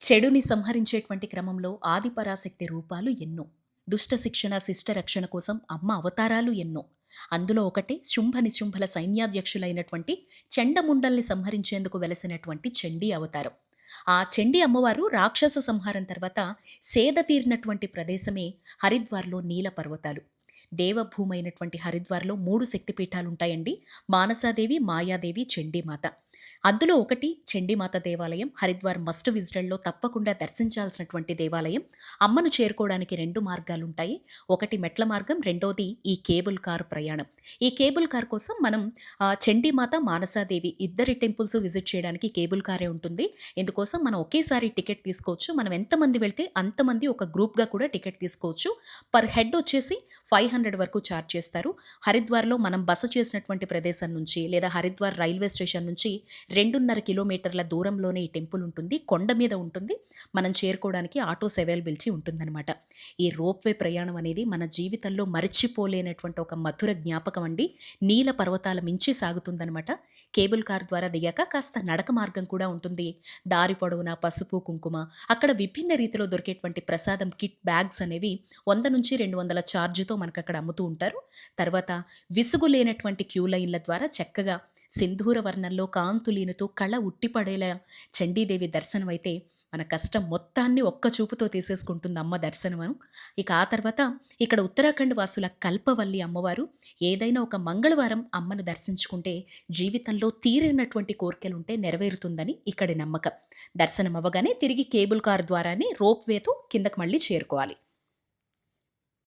చెడుని సంహరించేటువంటి క్రమంలో ఆదిపరాశక్తి రూపాలు ఎన్నో. దుష్ట శిక్షణ శిష్ట రక్షణ కోసం అమ్మ అవతారాలు ఎన్నో. అందులో ఒకటే శుంభ నిశుంభల సైన్యాధ్యక్షులైనటువంటి చండముండల్ని సంహరించేందుకు వెలసినటువంటి చండీ అవతారం. ఆ చండీ అమ్మవారు రాక్షస సంహారం తర్వాత సేద తీరినటువంటి ప్రదేశమే హరిద్వార్లో నీల పర్వతాలు. దేవభూమి అయినటువంటి హరిద్వార్లో మూడు శక్తిపీఠాలు ఉంటాయండి మానసాదేవి మాయాదేవి చండీమాత. అందులో ఒకటి చండీమాత దేవాలయం హరిద్వార్ మస్ట్ విజిటర్లో తప్పకుండా దర్శించాల్సినటువంటి దేవాలయం. అమ్మను చేరుకోవడానికి రెండు మార్గాలు ఉంటాయి ఒకటి మెట్ల మార్గం రెండోది ఈ కేబుల్ కారు ప్రయాణం. ఈ కేబుల్ కార్ కోసం మనం చండీమాత మానసాదేవి ఇద్దరి టెంపుల్స్ విజిట్ చేయడానికి కేబుల్ కారే ఉంటుంది. ఇందుకోసం మనం ఒకేసారి టికెట్ తీసుకోవచ్చు. మనం ఎంతమంది వెళ్తే అంతమంది ఒక గ్రూప్గా కూడా టికెట్ తీసుకోవచ్చు. పర్ హెడ్ వచ్చేసి ఫైవ్ హండ్రెడ్ వరకు ఛార్జ్ చేస్తారు. హరిద్వార్లో మనం బస చేసినటువంటి ప్రదేశం నుంచి లేదా హరిద్వార్ రైల్వే స్టేషన్ నుంచి రెండున్నర కిలోమీటర్ల దూరంలోనే ఈ టెంపుల్ ఉంటుంది. కొండ మీద ఉంటుంది. మనం చేరుకోవడానికి ఆటోస్ అవైలబిలిటీ ఉంటుందన్నమాట. ఈ రోప్వే ప్రయాణం అనేది మన జీవితంలో మరచిపోలేనటువంటి ఒక మధుర జ్ఞాపకం అండి. నీల పర్వతాల మించి సాగుతుందనమాట కేబుల్ కార్ ద్వారా దిగాక కాస్త నడక మార్గం కూడా ఉంటుంది. దారి పొడవునా పసుపు కుంకుమ అక్కడ విభిన్న రీతిలో దొరికేటువంటి ప్రసాదం కిట్ బ్యాగ్స్ అనేవి వంద నుంచి రెండు వందల ఛార్జ్తో మనకు అక్కడ అమ్ముతూ ఉంటారు. తర్వాత విసుగు లేనటువంటి క్యూ లైన్ల ద్వారా చక్కగా సింధూర వర్ణంలో కాంతులీనుతూ కళ ఉట్టిపడేలా చండీదేవి దర్శనం అయితే మన కష్టం మొత్తాన్ని ఒక్క చూపుతో తీసేసుకుంటుంది అమ్మ దర్శనం ఇక ఆ తర్వాత ఇక్కడ ఉత్తరాఖండ్ వాసుల కల్పవల్లి అమ్మవారు ఏదైనా ఒక మంగళవారం అమ్మను దర్శించుకుంటే జీవితంలో తీరినటువంటి కోరికలుంటే నెరవేరుతుందని ఇక్కడి నమ్మకం. దర్శనం అవ్వగానే తిరిగి కేబుల్ కార్ ద్వారానే రోప్ వేతో కిందకు మళ్ళీ చేరుకోవాలి.